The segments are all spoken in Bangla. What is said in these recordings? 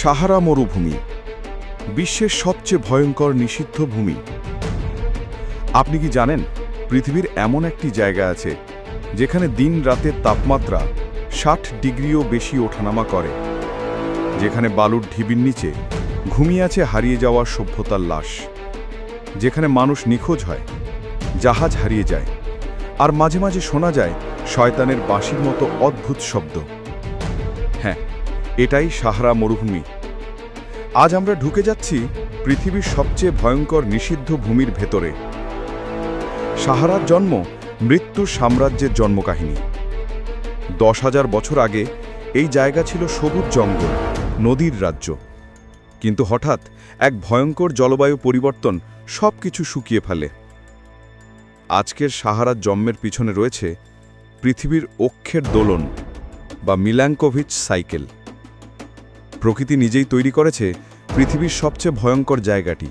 সাহারা মরুভূমি, বিশ্বের সবচেয়ে ভয়ঙ্কর নিষিদ্ধ ভূমি। আপনি কি জানেন, পৃথিবীর এমন একটি জায়গা আছে, যেখানে দিন রাতের তাপমাত্রা ষাট ডিগ্রিও বেশি ওঠানামা করে, যেখানে বালুর ঢিবির নিচে ঘুমিয়ে আছে হারিয়ে যাওয়া সভ্যতার লাশ, যেখানে মানুষ নিখোঁজ হয়, জাহাজ হারিয়ে যায়, আর মাঝে মাঝে শোনা যায় শয়তানের বাঁশির মতো অদ্ভুত শব্দ। এটাই সাহারা মরুভূমি। আজ আমরা ঢুকে যাচ্ছি পৃথিবীর সবচেয়ে ভয়ঙ্কর নিষিদ্ধ ভূমির ভেতরে। সাহারার জন্ম মৃত্যুর সাম্রাজ্যের জন্মকাহিনী। দশ হাজার বছর আগে এই জায়গা ছিল সবুজ জঙ্গল, নদীর রাজ্য। কিন্তু হঠাৎ এক ভয়ঙ্কর জলবায়ু পরিবর্তন সব কিছু শুকিয়ে ফেলে। আজকের সাহারার জন্মের পিছনে রয়েছে পৃথিবীর অক্ষের দোলন বা মিলাঙ্কোভিচ সাইকেল। প্রকৃতি নিজেই তৈরি করেছে পৃথিবীর সবচেয়ে ভয়ঙ্কর জায়গাটি।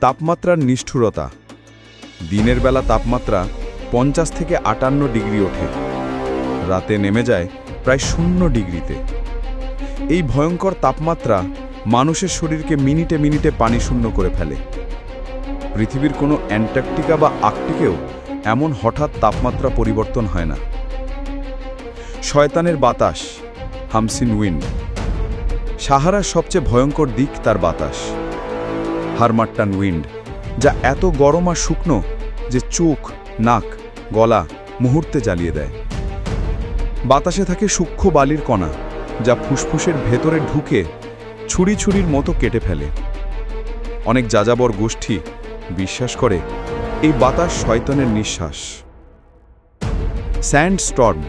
তাপমাত্রার নিষ্ঠুরতা। দিনের বেলা তাপমাত্রা পঞ্চাশ থেকে আটান্ন ডিগ্রি ওঠে। রাতে নেমে যায় প্রায় শূন্য ডিগ্রিতে। এই ভয়ঙ্কর তাপমাত্রা মানুষের শরীরকে মিনিটে মিনিটে পানি শূন্য করে ফেলে। পৃথিবীর কোনো অ্যান্টার্কটিকা বা আর্কটিকেও এমন হঠাৎ তাপমাত্রা পরিবর্তন হয় না। শয়তানের বাতাস, হামসিন উইন্ড। সাহারার সবচেয়ে ভয়ঙ্কর দিক তার বাতাস। হারমাট্টান উইন্ড, যা এত গরম আর শুকনো যে চোখ, নাক, গলা মুহূর্তে জ্বালিয়ে দেয়। বাতাসে থাকে সূক্ষ্ম বালির কণা, যা ফুসফুসের ভেতরে ঢুকে ছুরি ছুরির মতো কেটে ফেলে। অনেক যাযাবর গোষ্ঠী বিশ্বাস করে এই বাতাস শয়তনের নিঃশ্বাস। স্যান্ড স্টর্ম,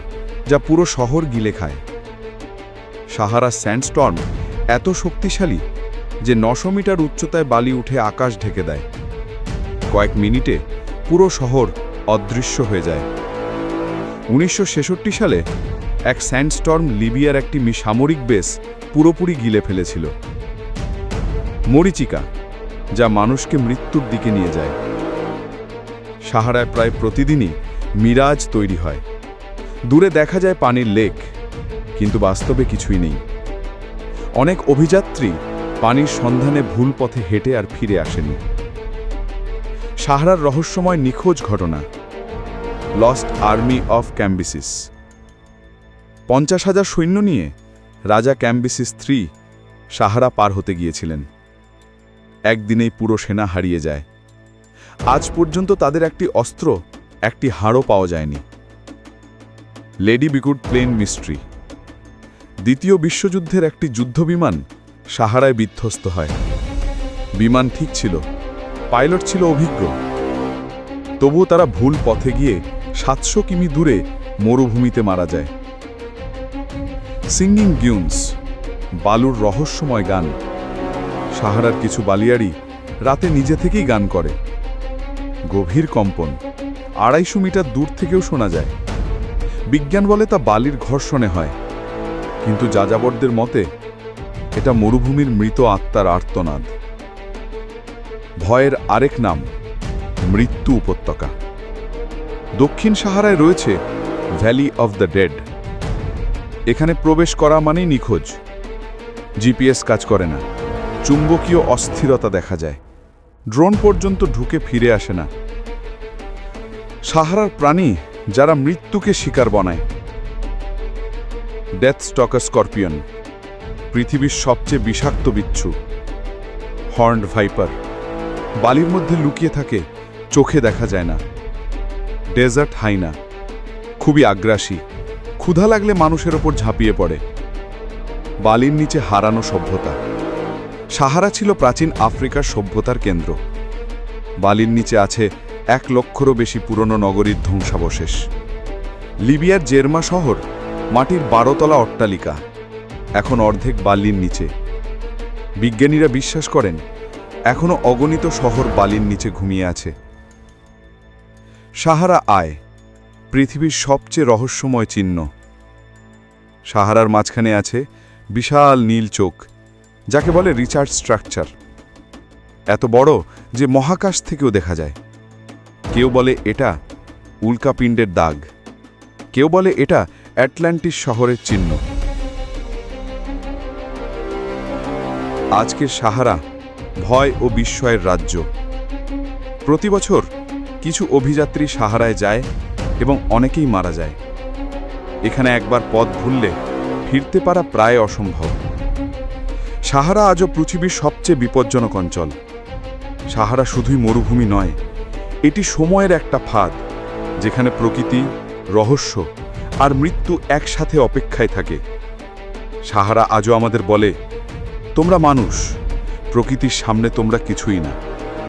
যা পুরো শহর গিলে খায়। সাহারা স্যান্ডস্টর্ম এত শক্তিশালী যে নশো মিটার উচ্চতায় বালি উঠে আকাশ ঢেকে দেয়। কয়েক মিনিটে পুরো শহর অদৃশ্য হয়ে যায়। উনিশশো ছেষট্টি সালে এক স্যান্ডস্টর্ম লিবিয়ার একটি সামরিক বেস পুরোপুরি গিলে ফেলেছিল। মরিচিকা, যা মানুষকে মৃত্যুর দিকে নিয়ে যায়। সাহারায় প্রায় প্রতিদিনই মিরাজ তৈরি হয়। দূরে দেখা যায় পানির লেক, কিন্তু বাস্তবে কিছুই নেই। অনেক অভিযাত্রী পানির সন্ধানে ভুল পথে হেঁটে আর ফিরে আসেনি। সাহারার রহস্যময় নিখোঁজ ঘটনা লস্ট আর্মি অফ ক্যাম্বিসিস পঞ্চাশ হাজার সৈন্য নিয়ে রাজা ক্যাম্বিসিস থ্রি সাহারা পার হতে গিয়েছিলেন। একদিনেই পুরো সেনা হারিয়ে যায়। আজ পর্যন্ত তাদের একটি অস্ত্র, একটি হাড়ও পাওয়া যায়নি। লেডি বিকুড প্লেন মিস্ট্রি দ্বিতীয় বিশ্বযুদ্ধের একটি যুদ্ধবিমান সাহারায় বিধ্বস্ত হয়। বিমান ঠিক ছিল, পাইলট ছিল অভিজ্ঞ। তবুও তারা ভুল পথে গিয়ে সাতশো কিমি দূরে মরুভূমিতে মারা যায়। সিঙ্গিং গিউন্স বালুর রহস্যময় গান। সাহারার কিছু বালিয়াড়ি রাতে নিজে থেকেই গান করে। গভীর কম্পন, আড়াইশো মিটার দূর থেকেও শোনা যায়। বিজ্ঞান বলে তা বালির ঘর্ষণে হয়। কিন্তু যাযাবরদের মতে, এটা মরুভূমির মৃত আত্মার আর্তনাদ। ভয়ের আরেক নাম, মৃত্যু উপত্যকা। দক্ষিণ সাহারায় রয়েছে ভ্যালি অফ দ্য ডেড এখানে প্রবেশ করা মানেই নিখোঁজ। জিপিএস কাজ করে না। চুম্বকীয় অস্থিরতা দেখা যায়। ড্রোন পর্যন্ত ঢুকে ফিরে আসে না। সাহারার প্রাণী যারা মৃত্যুকে শিকার বনায় ডেথ স্টকার স্করপিয়ন পৃথিবীর সবচেয়ে বিষাক্ত বিচ্ছু হর্নড ভাইপার বালির মধ্যে লুকিয়ে থাকে, চোখে দেখা যায় না। ডেজার্ট হাইনা খুবই আগ্রাসী, ক্ষুধা লাগলে মানুষের ওপর ঝাঁপিয়ে পড়ে। বালির নিচে হারানো সভ্যতা, সাহারা ছিল প্রাচীন আফ্রিকার সভ্যতার কেন্দ্র। বালির নিচে আছে এক লক্ষরও বেশি পুরনো নগরীর ধ্বংসাবশেষ। লিবিয়ার জেরমা শহর মাটির বারোতলা অট্টালিকা, এখন অর্ধেক বালির নিচে। বিজ্ঞানীরা বিশ্বাস করেন এখনও অগণিত শহর বালির নিচে ঘুমিয়ে আছে। সাহারা আয়, পৃথিবীর সবচেয়ে রহস্যময় চিহ্ন। সাহারার মাঝখানে আছে বিশাল নীল চোখ, যাকে বলে রিচার্ড স্ট্রাকচার। এত বড় যে মহাকাশ থেকেও দেখা যায়। কেউ বলে এটা উল্কাপিণ্ডের দাগ, কেউ বলে এটা অ্যাটলান্টিস শহরের চিহ্ন। আজকের সাহারা ভয় ও বিস্ময়ের রাজ্য। প্রতি বছর কিছু অভিযাত্রী সাহারায় যায় এবং অনেকেই মারা যায়। এখানে একবার পথ ভুললে ফিরতে পারা প্রায় অসম্ভব। সাহারা আজও পৃথিবীর সবচেয়ে বিপজ্জনক অঞ্চল। সাহারা শুধুই মরুভূমি নয়, এটি সময়ের একটা ফাঁদ, যেখানে প্রকৃতি, রহস্য আর মৃত্যু একসাথে অপেক্ষায় থাকে। সাহারা আজও আমাদের বলে, তোমরা মানুষ, প্রকৃতির সামনে তোমরা কিছুই না।